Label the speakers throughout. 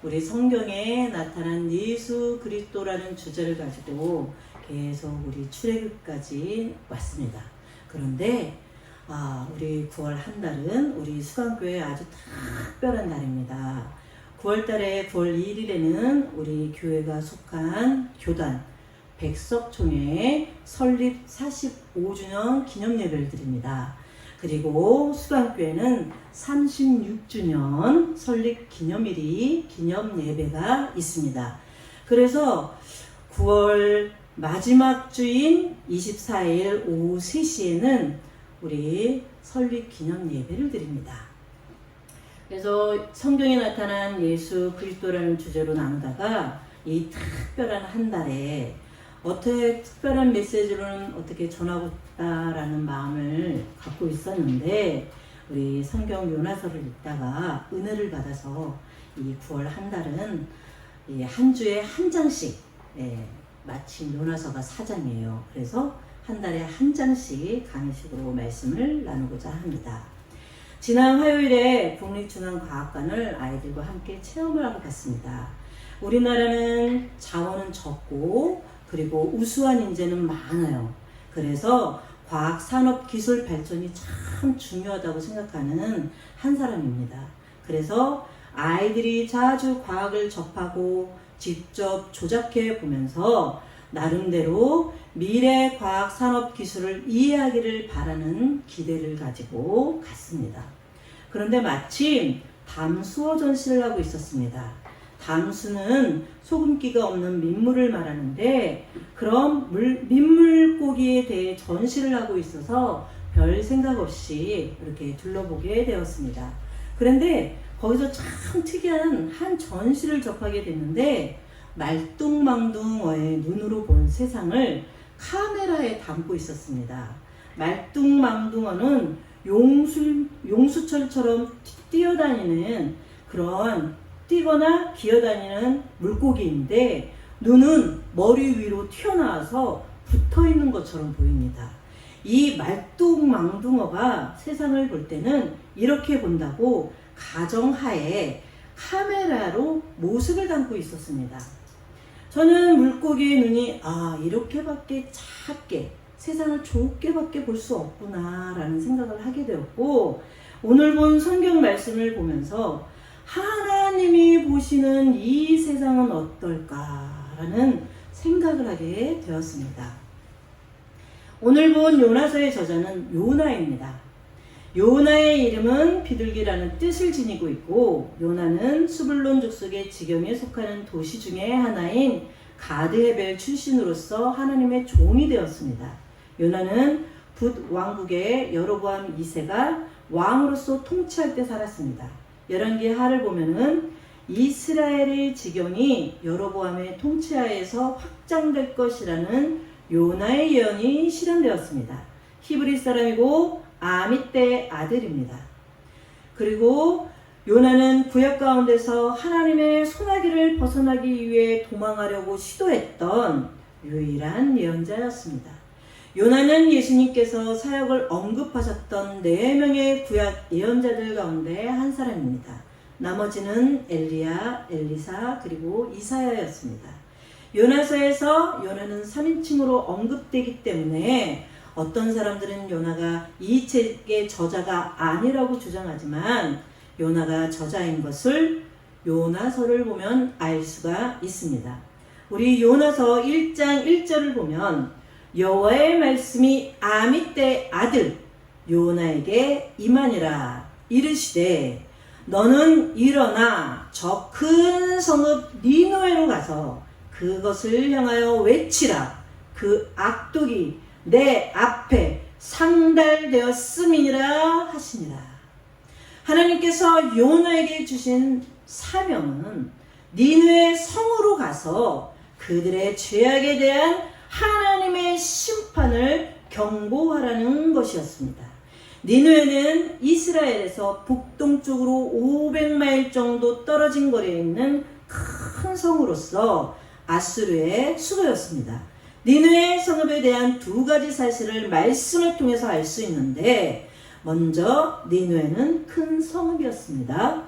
Speaker 1: 우리 성경에 나타난 예수 그리스도라는 주제를 가지고 계속 우리 출애굽까지 왔습니다. 그런데 아, 우리 9월 한 달은 우리 수강교회 아주 특별한 날입니다. 9월 달에 9월 2일에는 우리 교회가 속한 교단 백석총회 설립 45주년 기념 예배를 드립니다. 그리고 수강교회는 36주년 설립 기념일이 기념 예배가 있습니다. 그래서 9월 마지막 주인 24일 오후 3시에는 우리 설립 기념 예배를 드립니다. 그래서 성경에 나타난 예수 그리스도라는 주제로 나누다가 이 특별한 한 달에 어떻게 특별한 메시지로는 어떻게 전하고 싶다라는 마음을 갖고 있었는데 우리 성경 요나서를 읽다가 은혜를 받아서 이 9월 한 달은 이한 주에 한 장씩 예, 마침 요나서가 4장이에요. 그래서 한 달에 한 장씩 강의식으로 말씀을 나누고자 합니다. 지난 화요일에 국립중앙과학관을 아이들과 함께 체험을 하고 갔습니다. 우리나라는 자원은 적고 그리고 우수한 인재는 많아요. 그래서 과학, 산업, 기술 발전이 참 중요하다고 생각하는 한 사람입니다. 그래서 아이들이 자주 과학을 접하고 직접 조작해 보면서 나름대로 미래 과학 산업 기술을 이해하기를 바라는 기대를 가지고 갔습니다. 그런데 마침 담수어 전시를 하고 있었습니다. 담수는 소금기가 없는 민물을 말하는데 그런 물, 민물고기에 대해 전시를 하고 있어서 별 생각 없이 이렇게 둘러보게 되었습니다. 그런데 거기서 참 특이한 한 전시를 접하게 됐는데 말뚱망둥어의 눈으로 본 세상을 카메라에 담고 있었습니다. 말뚱망둥어는 용수, 용수철처럼 뛰어다니는 그런 뛰거나 기어다니는 물고기인데 눈은 머리 위로 튀어나와서 붙어 있는 것처럼 보입니다. 이 말뚱망둥어가 세상을 볼 때는 이렇게 본다고 가정하에 카메라로 모습을 담고 있었습니다. 저는 물고기의 눈이 아 이렇게밖에 작게 세상을 좁게밖에 볼 수 없구나라는 생각을 하게 되었고 오늘 본 성경 말씀을 보면서 하나님이 보시는 이 세상은 어떨까라는 생각을 하게 되었습니다. 오늘 본 요나서의 저자는 요나입니다. 요나의 이름은 비둘기라는 뜻을 지니고 있고 요나는 수블론 족속의 지경에 속하는 도시 중의 하나인 가드헤벨 출신으로서 하나님의 종이 되었습니다. 요나는 붓 왕국의 여로보암 2세가 왕으로서 통치할 때 살았습니다. 열왕기 하를 보면은 이스라엘의 지경이 여로보암의 통치하에서 확장될 것이라는 요나의 예언이 실현되었습니다. 히브리 사람이고 아미떼의 아들입니다. 그리고 요나는 구약 가운데서 하나님의 소나기를 벗어나기 위해 도망하려고 시도했던 유일한 예언자였습니다. 요나는 예수님께서 사역을 언급하셨던 네 명의 구약 예언자들 가운데 한 사람입니다. 나머지는 엘리야, 엘리사, 그리고 이사야였습니다. 요나서에서 요나는 3인칭으로 언급되기 때문에 어떤 사람들은 요나가 이 책의 저자가 아니라고 주장하지만 요나가 저자인 것을 요나서를 보면 알 수가 있습니다. 우리 요나서 1장 1절을 보면 여호와의 말씀이 아미떼 아들 요나에게 임하니라 이르시되 너는 일어나 저 큰 성읍 니노에로 가서 그것을 향하여 외치라. 그 악독이 내 앞에 상달되었음이니라 하시니라. 하나님께서 요나에게 주신 사명은 니누의 성으로 가서 그들의 죄악에 대한 하나님의 심판을 경고하라는 것이었습니다. 니누에는 이스라엘에서 북동쪽으로 500마일 정도 떨어진 거리에 있는 큰 성으로서 아수르의 수도였습니다. 니누의 성읍에 대한 두 가지 사실을 말씀을 통해서 알 수 있는데 먼저 니누에는 큰 성읍이었습니다.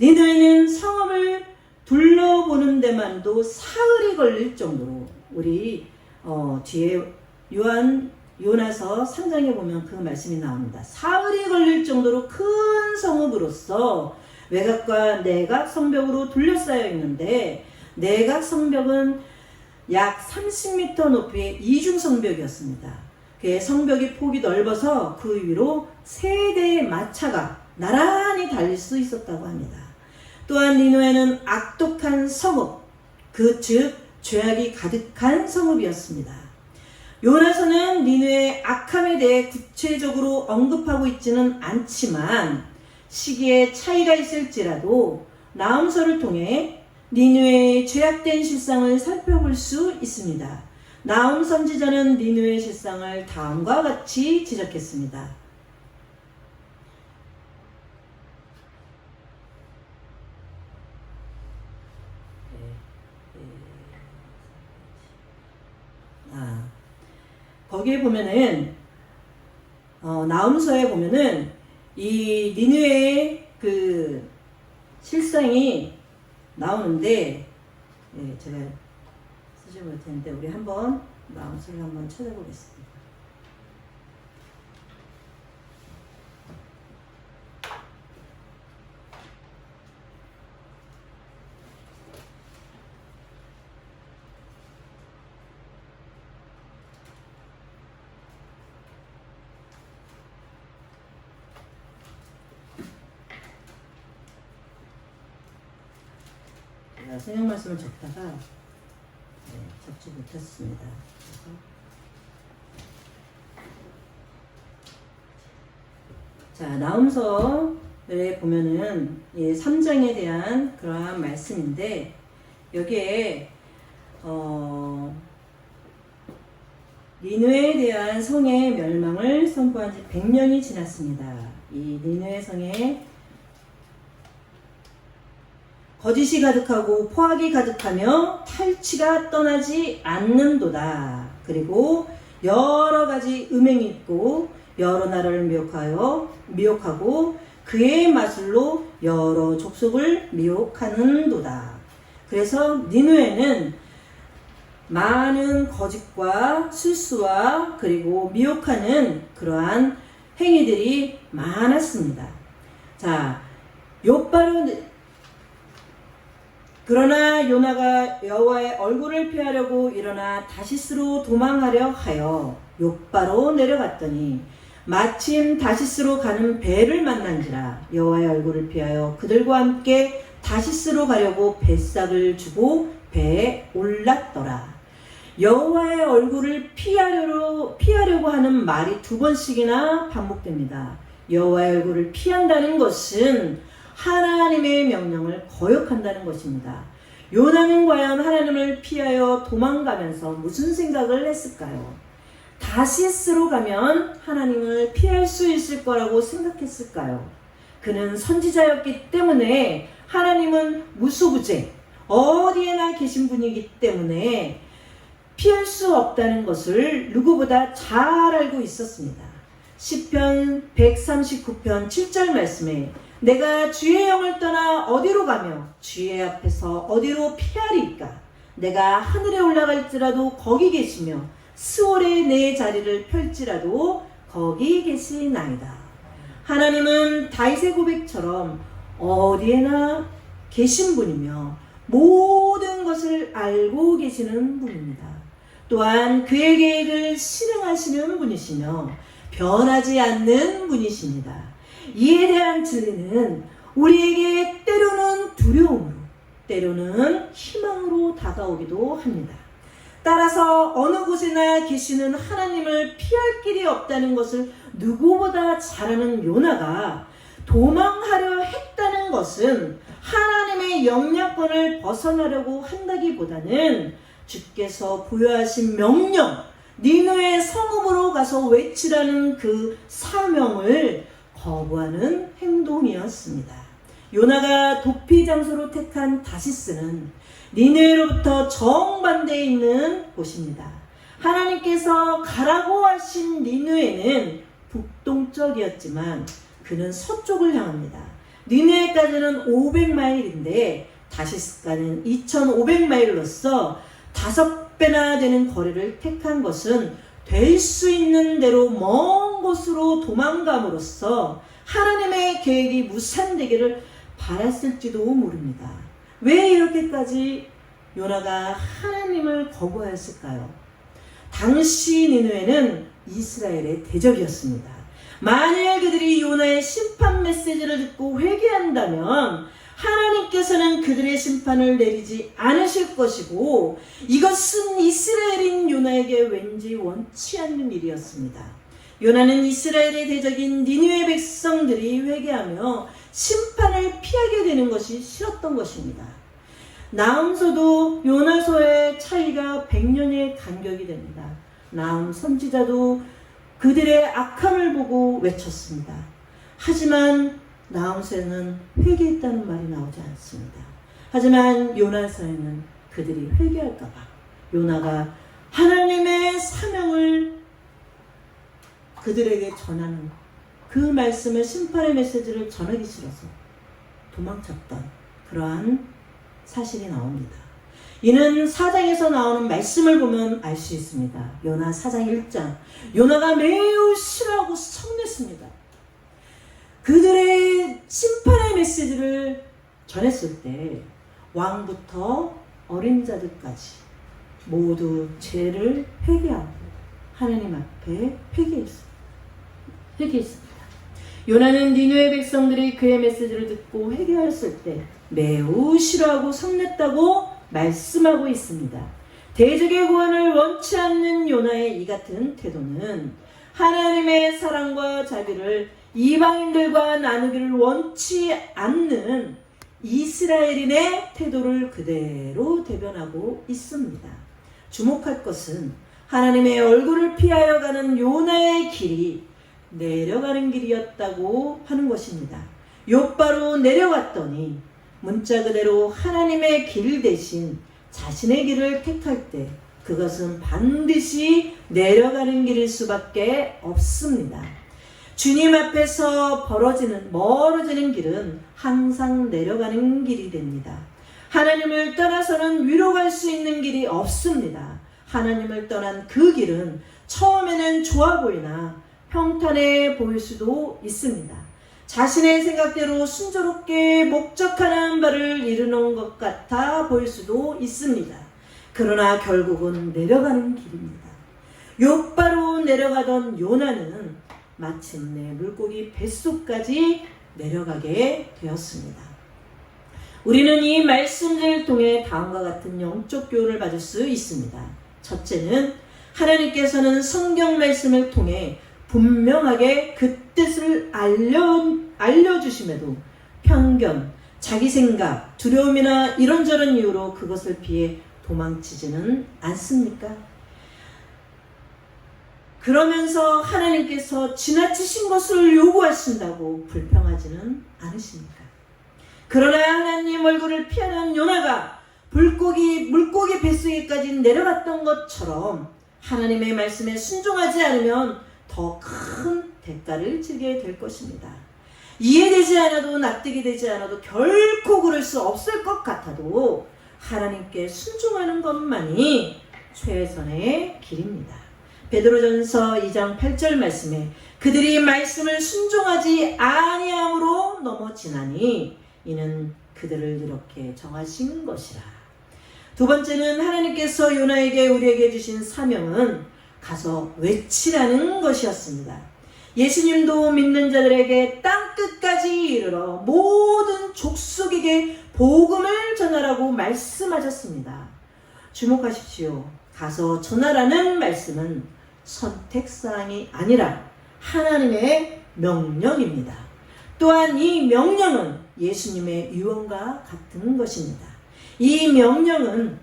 Speaker 1: 니누에는 성읍을 둘러보는 데만도 사흘이 걸릴 정도로 우리 어, 뒤에 요한 요나서 3장에 보면 그 말씀이 나옵니다. 사흘이 걸릴 정도로 큰 성읍으로서 외곽과 내각 성벽으로 둘러싸여 있는데 내각 성벽은 약 30m 높이의 이중 성벽이었습니다. 그 성벽이 폭이 넓어서 그 위로 세 대의 마차가 나란히 달릴 수 있었다고 합니다. 또한 니누에는 악독한 성읍, 그 즉 죄악이 가득한 성읍이었습니다. 요나서는 니누의 악함에 대해 구체적으로 언급하고 있지는 않지만 시기에 차이가 있을지라도 나음서를 통해 니누의 죄악된 실상을 살펴볼 수 있습니다. 나움 선지자는 니누의 실상을 다음과 같이 지적했습니다. 거기에 보면은 어, 나움서에 보면은 이 니누의 그 실상이 나오는데 예, 제가 쓰지 못했는데 우리 한번 나움서를 한번 찾아보겠습니다. 제가 성경 말씀을 적다가 네, 적지 못했습니다. 자 나움서에 보면은 예, 3장에 대한 그러한 말씀인데 여기에 어, 니누에 대한 성의 멸망을 선포한 지 100년이 지났습니다. 이 니누의 성에 거짓이 가득하고 포악이 가득하며 탈취가 떠나지 않는도다. 그리고 여러 가지 음행이 있고 여러 나라를 미혹하여 미혹하고 그의 마술로 여러 족속을 미혹하는도다. 그래서 니누에는 많은 거짓과 실수와 그리고 미혹하는 그러한 행위들이 많았습니다. 자, 요바로 그러나 요나가 여호와의 얼굴을 피하려고 일어나 다시스로 도망하려 하여 욕바로 내려갔더니 마침 다시스로 가는 배를 만난지라 여호와의 얼굴을 피하여 그들과 함께 다시스로 가려고 뱃삭을 주고 배에 올랐더라. 여호와의 얼굴을 피하려고 피하려고 하는 말이 두 번씩이나 반복됩니다. 여호와의 얼굴을 피한다는 것은 하나님의 명령을 거역한다는 것입니다. 요나는 과연 하나님을 피하여 도망가면서 무슨 생각을 했을까요? 다시스로 가면 하나님을 피할 수 있을 거라고 생각했을까요? 그는 선지자였기 때문에 하나님은 무소부재 어디에나 계신 분이기 때문에 피할 수 없다는 것을 누구보다 잘 알고 있었습니다. 시편 139편 7절 말씀에 내가 주의 영을 떠나 어디로 가며 주의 앞에서 어디로 피하리까? 내가 하늘에 올라갈지라도 거기 계시며 스월에 내 자리를 펼지라도 거기 계시나이다. 하나님은 다윗의 고백처럼 어디에나 계신 분이며 모든 것을 알고 계시는 분입니다. 또한 그의 계획을 실행하시는 분이시며 변하지 않는 분이십니다. 이에 대한 진리는 우리에게 때로는 두려움으로, 때로는 희망으로 다가오기도 합니다. 따라서 어느 곳에나 계시는 하나님을 피할 길이 없다는 것을 누구보다 잘 아는 요나가 도망하려 했다는 것은 하나님의 영향권을 벗어나려고 한다기보다는 주께서 부여하신 명령, 니누의 성읍으로 가서 외치라는 그 사명을 거부하는 행동이었습니다. 요나가 도피 장소로 택한 다시스는 니누에로부터 정반대에 있는 곳입니다. 하나님께서 가라고 하신 니누에는 북동쪽이었지만 그는 서쪽을 향합니다. 니누에까지는 500마일인데 다시스가는 2,500마일로서 다섯 배나 되는 거리를 택한 것은 될 수 있는 대로 먼 곳으로 도망감으로써 하나님의 계획이 무산되기를 바랐을지도 모릅니다. 왜 이렇게까지 요나가 하나님을 거부하였을까요? 당시 니누에는 이스라엘의 대적이었습니다. 만일 그들이 요나의 심판 메시지를 듣고 회개한다면 하나님께서는 그들의 심판을 내리지 않으실 것이고 이것은 이스라엘인 요나에게 왠지 원치 않는 일이었습니다. 요나는 이스라엘의 대적인 니누의 백성들이 회개하며 심판을 피하게 되는 것이 싫었던 것입니다. 나음서도 요나서의 차이가 100년의 간격이 됩니다. 나음 선지자도 그들의 악함을 보고 외쳤습니다. 하지만 나음서에는 회개했다는 말이 나오지 않습니다. 하지만 요나서에는 그들이 회개할까봐 요나가 하나님의 사명을 그들에게 전하는 그 말씀을 심판의 메시지를 전하기 싫어서 도망쳤던 그러한 사실이 나옵니다. 이는 사장에서 나오는 말씀을 보면 알 수 있습니다. 요나 사장 1장. 요나가 매우 싫어하고 성냈습니다. 그들의 심판의 메시지를 전했을 때 왕부터 어린 자들까지 모두 죄를 회개하고 하나님 앞에 회개했습니다. 회개했습니다. 요나는 니누의 백성들이 그의 메시지를 듣고 회개하였을 때 매우 싫어하고 성냈다고 말씀하고 있습니다. 대적의 구원을 원치 않는 요나의 이 같은 태도는 하나님의 사랑과 자비를 이방인들과 나누기를 원치 않는 이스라엘인의 태도를 그대로 대변하고 있습니다. 주목할 것은 하나님의 얼굴을 피하여 가는 요나의 길이 내려가는 길이었다고 하는 것입니다. 요바로 내려갔더니 문자 그대로 하나님의 길 대신 자신의 길을 택할 때 그것은 반드시 내려가는 길일 수밖에 없습니다. 주님 앞에서 벌어지는 멀어지는 길은 항상 내려가는 길이 됩니다. 하나님을 떠나서는 위로 갈 수 있는 길이 없습니다. 하나님을 떠난 그 길은 처음에는 좋아 보이나 평탄해 보일 수도 있습니다. 자신의 생각대로 순조롭게 목적하는 바를 이루는 것 같아 보일 수도 있습니다. 그러나 결국은 내려가는 길입니다. 요바로 내려가던 요나는 마침내 물고기 뱃속까지 내려가게 되었습니다. 우리는 이 말씀들을 통해 다음과 같은 영적 교훈을 받을 수 있습니다. 첫째는 하나님께서는 성경 말씀을 통해 분명하게 그 뜻을 알려, 알려주심에도 편견, 자기 생각, 두려움이나 이런저런 이유로 그것을 피해 도망치지는 않습니까? 그러면서 하나님께서 지나치신 것을 요구하신다고 불평하지는 않으십니까? 그러나 하나님 얼굴을 피하는 요나가 물고기, 물고기 뱃속에까지 내려갔던 것처럼 하나님의 말씀에 순종하지 않으면 더 큰 대가를 치게 될 것입니다. 이해되지 않아도 납득이 되지 않아도 결코 그럴 수 없을 것 같아도 하나님께 순종하는 것만이 최선의 길입니다. 베드로전서 2장 8절 말씀에 그들이 말씀을 순종하지 아니함으로 넘어지나니 이는 그들을 이렇게 정하신 것이라. 두 번째는 하나님께서 요나에게 우리에게 주신 사명은 가서 외치라는 것이었습니다. 예수님도 믿는 자들에게 땅 끝까지 이르러 모든 족속에게 복음을 전하라고 말씀하셨습니다. 주목하십시오. 가서 전하라는 말씀은 선택사항이 아니라 하나님의 명령입니다. 또한 이 명령은 예수님의 유언과 같은 것입니다. 이 명령은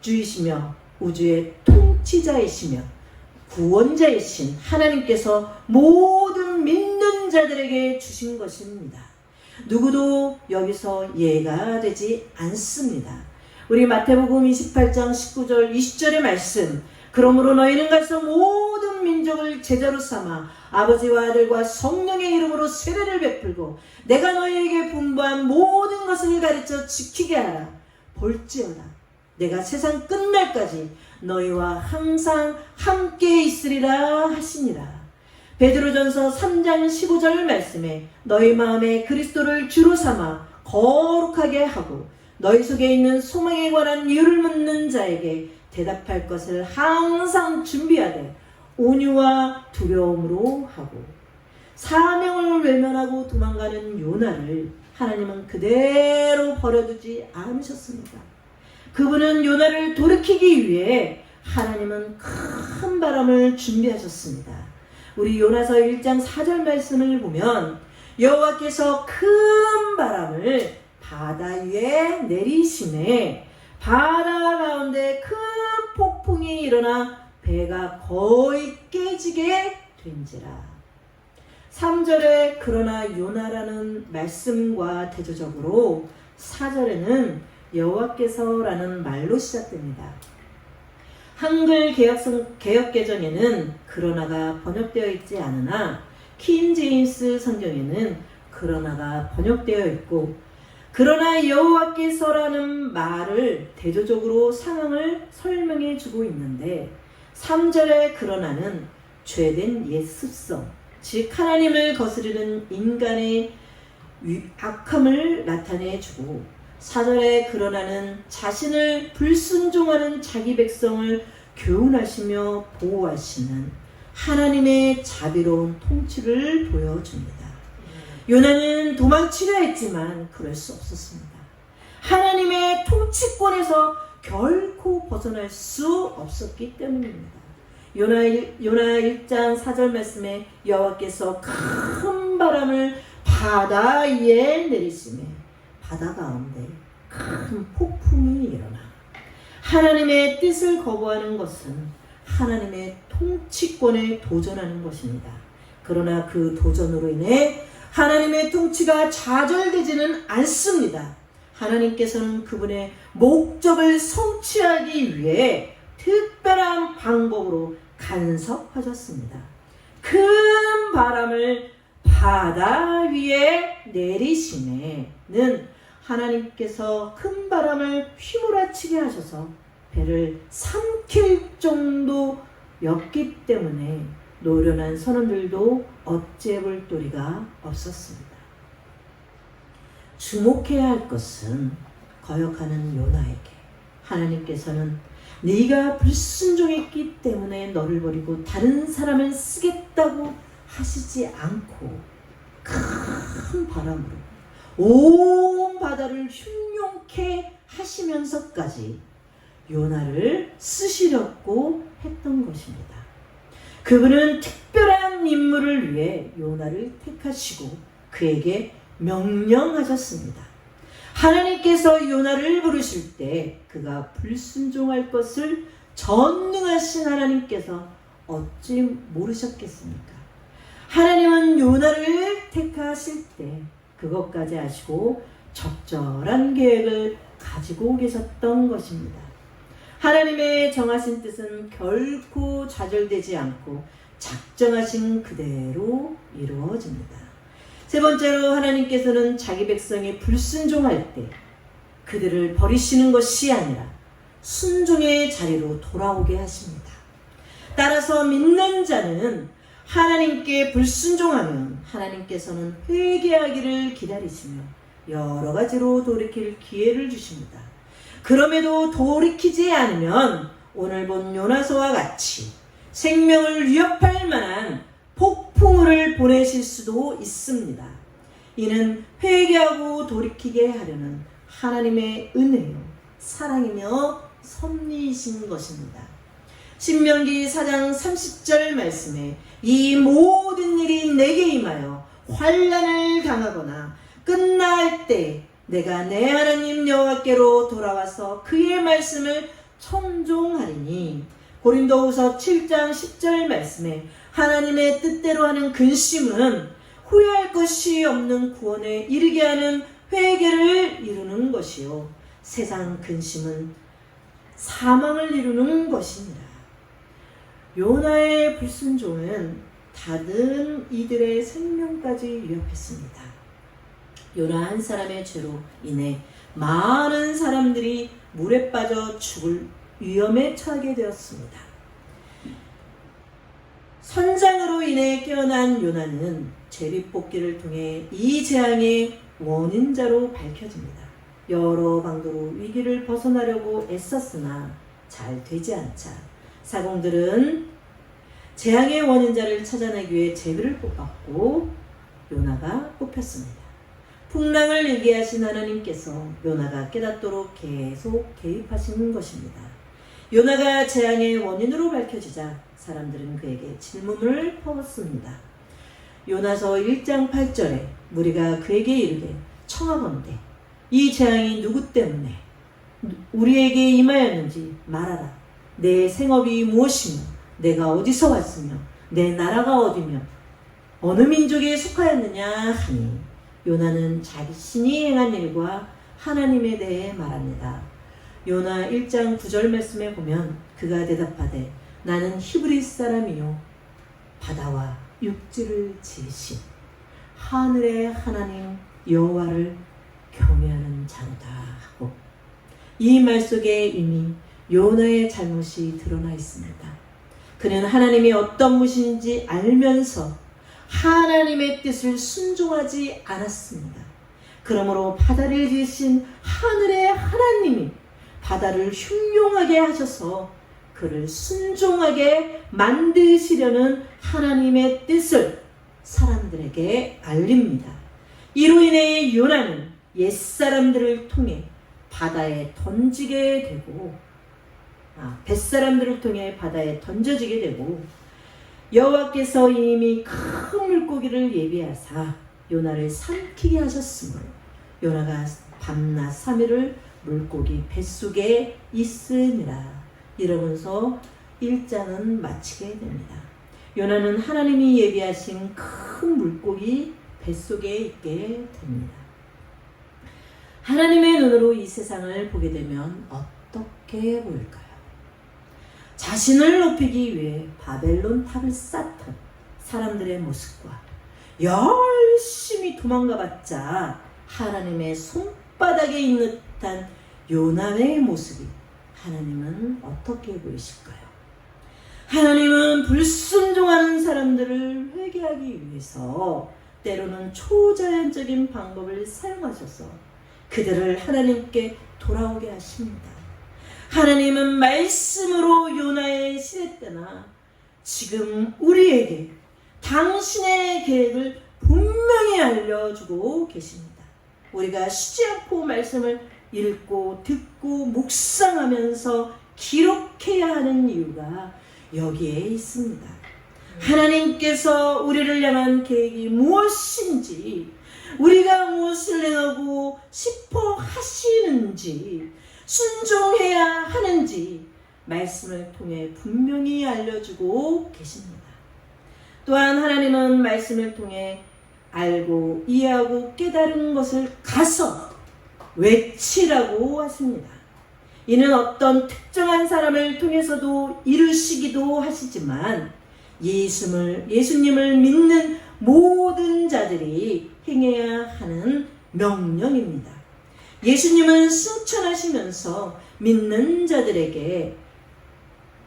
Speaker 1: 창조주이시며 우주의 통치자이시며 구원자이신 하나님께서 모든 믿는 자들에게 주신 것입니다. 누구도 여기서 예가 되지 않습니다. 우리 마태복음 28장 19절 20절의 말씀 그러므로 너희는 가서 모든 민족을 제자로 삼아 아버지와 아들과 성령의 이름으로 세례를 베풀고 내가 너희에게 분부한 모든 것을 가르쳐 지키게 하라. 볼지어다. 내가 세상 끝날까지 너희와 항상 함께 있으리라 하시니라. 베드로전서 3장 15절 말씀에 너희 마음에 그리스도를 주로 삼아 거룩하게 하고 너희 속에 있는 소망에 관한 이유를 묻는 자에게 대답할 것을 항상 준비하되 온유와 두려움으로 하고 사명을 외면하고 도망가는 요나를 하나님은 그대로 버려두지 않으셨습니다. 그분은 요나를 돌이키기 위해 하나님은 큰 바람을 준비하셨습니다. 우리 요나서 1장 4절 말씀을 보면 여호와께서 큰 바람을 바다 위에 내리심에 바다 가운데 큰 폭풍이 일어나 배가 거의 깨지게 된지라. 3절에 그러나 요나라는 말씀과 대조적으로 4절에는 여호와께서라는 말로 시작됩니다. 한글 개혁성, 개혁개정에는 그러나가 번역되어 있지 않으나 킨 제임스 성경에는 그러나가 번역되어 있고 그러나 여호와께서라는 말을 대조적으로 상황을 설명해 주고 있는데 3절의 그러나는 죄된 옛 습성 즉 하나님을 거스르는 인간의 위- 악함을 나타내 주고 4절의 그러나는 자신을 불순종하는 자기 백성을 교훈하시며 보호하시는 하나님의 자비로운 통치를 보여줍니다. 요나는 도망치려 했지만 그럴 수 없었습니다. 하나님의 통치권에서 결코 벗어날 수 없었기 때문입니다. 요나, 일- 요나 1장 4절 말씀에 여호와께서 큰 바람을 바다 위에 내리시매 바다 가운데 큰 폭풍이 일어나 하나님의 뜻을 거부하는 것은 하나님의 통치권에 도전하는 것입니다. 그러나 그 도전으로 인해 하나님의 통치가 좌절되지는 않습니다. 하나님께서는 그분의 목적을 성취하기 위해 특별한 방법으로 간섭하셨습니다. 큰 바람을 바다 위에 내리심에는 하나님께서 큰 바람을 휘몰아치게 하셔서 배를 삼킬 정도였기 때문에 노련한 선원들도 어찌해볼 도리가 없었습니다. 주목해야 할 것은 거역하는 요나에게 하나님께서는 네가 불순종했기 때문에 너를 버리고 다른 사람을 쓰겠다고 하시지 않고 큰 바람으로 온 바다를 흉용케 하시면서까지 요나를 쓰시려고 했던 것입니다. 그분은 특별한 임무를 위해 요나를 택하시고 그에게 명령하셨습니다. 하나님께서 요나를 부르실 때 그가 불순종할 것을 전능하신 하나님께서 어찌 모르셨겠습니까? 하나님은 요나를 택하실 때 그것까지 아시고 적절한 계획을 가지고 계셨던 것입니다. 하나님의 정하신 뜻은 결코 좌절되지 않고 작정하신 그대로 이루어집니다. 세 번째로 하나님께서는 자기 백성이 불순종할 때 그들을 버리시는 것이 아니라 순종의 자리로 돌아오게 하십니다. 따라서 믿는 자는 하나님께 불순종하면 하나님께서는 회개하기를 기다리시며 여러 가지로 돌이킬 기회를 주십니다. 그럼에도 돌이키지 않으면 오늘 본 요나서와 같이 생명을 위협할 만한 폭풍우를 보내실 수도 있습니다. 이는 회개하고 돌이키게 하려는 하나님의 은혜요, 사랑이며 섭리이신 것입니다. 신명기 4장 30절 말씀에 이 모든 일이 내게 임하여 환란을 당하거나 끝날 때 내가 내 하나님 여호와께로 돌아와서 그의 말씀을 청종하리니 고린도후서 7장 10절 말씀에 하나님의 뜻대로 하는 근심은 후회할 것이 없는 구원에 이르게 하는 회개를 이루는 것이요 세상 근심은 사망을 이루는 것입니다. 요나의 불순종은 다른 이들의 생명까지 위협했습니다. 요나 한 사람의 죄로 인해 많은 사람들이 물에 빠져 죽을 위험에 처하게 되었습니다. 선장으로 인해 깨어난 요나는 제비뽑기를 통해 이 재앙의 원인자로 밝혀집니다. 여러 방도로 위기를 벗어나려고 애썼으나 잘 되지 않자 사공들은 재앙의 원인자를 찾아내기 위해 제비를 뽑았고 요나가 뽑혔습니다. 풍랑을 일기하신 하나님께서 요나가 깨닫도록 계속 개입하시는 것입니다. 요나가 재앙의 원인으로 밝혀지자 사람들은 그에게 질문을 퍼붓습니다. 요나서 1장 8절에 무리가 그에게 이르되 청하건대 이 재앙이 누구 때문에 우리에게 임하였는지 말하라. 내 생업이 무엇이며 내가 어디서 왔으며 내 나라가 어디며 어느 민족에 속하였느냐 하니 요나는 자신이 행한 일과 하나님에 대해 말합니다. 요나 1장 9절 말씀에 보면 그가 대답하되 나는 히브리 사람이요 바다와 육지를 지으신 하늘의 하나님 여호와를 경외하는 자로다 하고 이 말 속에 이미 요나의 잘못이 드러나 있습니다. 그는 하나님이 어떤 분인지 알면서 하나님의 뜻을 순종하지 않았습니다. 그러므로 바다를 지으신 하늘의 하나님이 바다를 흉용하게 하셔서 그를 순종하게 만드시려는 하나님의 뜻을 사람들에게 알립니다. 이로 인해 요나는 옛사람들을 통해 바다에 던지게 되고 아, 뱃사람들을 통해 바다에 던져지게 되고 여호와께서 이미 큰 물고기를 예비하사 요나를 삼키게 하셨으므로 요나가 밤낮 3일을 물고기 뱃속에 있으니라 이러면서 1장은 마치게 됩니다. 요나는 하나님이 예비하신 큰 물고기 뱃속에 있게 됩니다. 하나님의 눈으로 이 세상을 보게 되면 어떻게 보일까요? 자신을 높이기 위해 바벨론 탑을 쌓던 사람들의 모습과 열심히 도망가봤자 하나님의 손바닥에 있는 듯한 요나의 모습이 하나님은 어떻게 보이실까요? 하나님은 불순종하는 사람들을 회개하기 위해서 때로는 초자연적인 방법을 사용하셔서 그들을 하나님께 돌아오게 하십니다. 하나님은 말씀으로 요나의 시대 때나 지금 우리에게 당신의 계획을 분명히 알려주고 계십니다. 우리가 쉬지 않고 말씀을 읽고 듣고 묵상하면서 기록해야 하는 이유가 여기에 있습니다. 하나님께서 우리를 향한 계획이 무엇인지, 우리가 무엇을 행하고 싶어 하시는지, 순종해야 하는지, 말씀을 통해 분명히 알려주고 계십니다. 또한 하나님은 말씀을 통해 알고 이해하고 깨달은 것을 가서 외치라고 하십니다. 이는 어떤 특정한 사람을 통해서도 이루시기도 하시지만 예수님을, 예수님을 믿는 모든 자들이 행해야 하는 명령입니다. 예수님은 승천하시면서 믿는 자들에게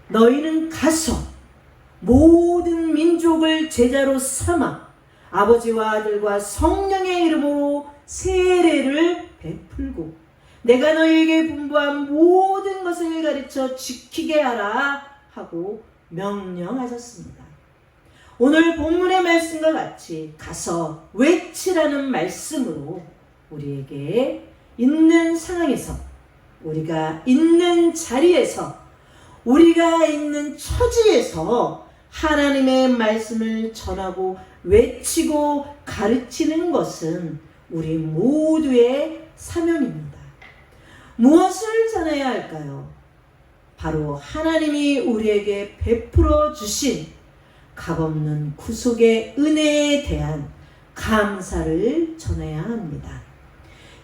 Speaker 1: 너희는 가서 모든 민족을 제자로 삼아 아버지와 아들과 성령의 이름으로 세례를 베풀고 내가 너희에게 분부한 모든 것을 가르쳐 지키게 하라 하고 명령하셨습니다. 오늘 본문의 말씀과 같이 가서 외치라는 말씀으로 우리에게 있는 상황에서 우리가 있는 자리에서 우리가 있는 처지에서 하나님의 말씀을 전하고 외치고 가르치는 것은 우리 모두의 사명입니다. 무엇을 전해야 할까요? 바로 하나님이 우리에게 베풀어 주신 값없는 구속의 은혜에 대한 감사를 전해야 합니다.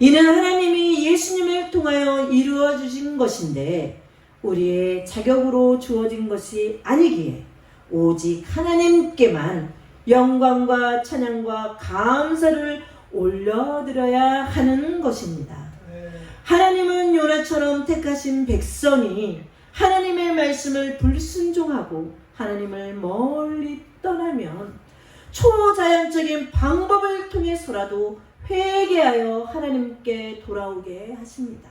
Speaker 1: 이는 하나님이 예수님을 통하여 이루어 주신 것인데 우리의 자격으로 주어진 것이 아니기에 오직 하나님께만 영광과 찬양과 감사를 올려드려야 하는 것입니다. 하나님은 요나처럼 택하신 백성이 하나님의 말씀을 불순종하고 하나님을 멀리 떠나면 초자연적인 방법을 통해서라도 회개하여 하나님께 돌아오게 하십니다.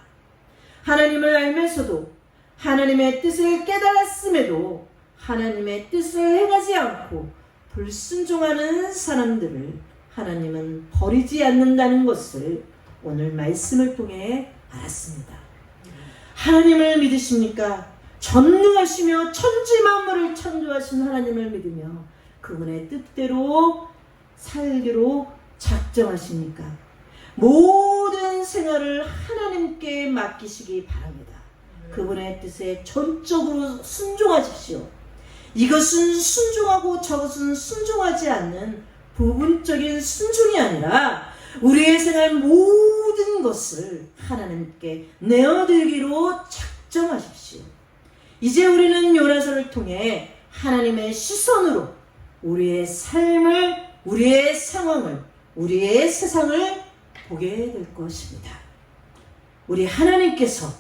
Speaker 1: 하나님을 알면서도 하나님의 뜻을 깨달았음에도 하나님의 뜻을 행하지 않고 불순종하는 사람들을 하나님은 버리지 않는다는 것을 오늘 말씀을 통해 알았습니다. 하나님을 믿으십니까? 전능하시며 천지 만물을 창조하신 하나님을 믿으며 그분의 뜻대로 살기로 작정하십니까? 모든 생활을 하나님께 맡기시기 바랍니다. 그분의 뜻에 전적으로 순종하십시오. 이것은 순종하고 저것은 순종하지 않는 부분적인 순종이 아니라 우리의 생활 모든 것을 하나님께 내어드리기로 작정하십시오. 이제 우리는 요나서를 통해 하나님의 시선으로 우리의 삶을, 우리의 상황을, 우리의 세상을 보게 될 것입니다. 우리 하나님께서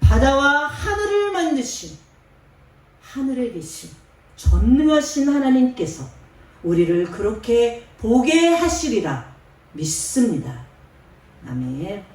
Speaker 1: 바다와 하늘을 만드신 하늘에 계신 전능하신 하나님께서 우리를 그렇게 보게 하시리라 믿습니다. 아멘.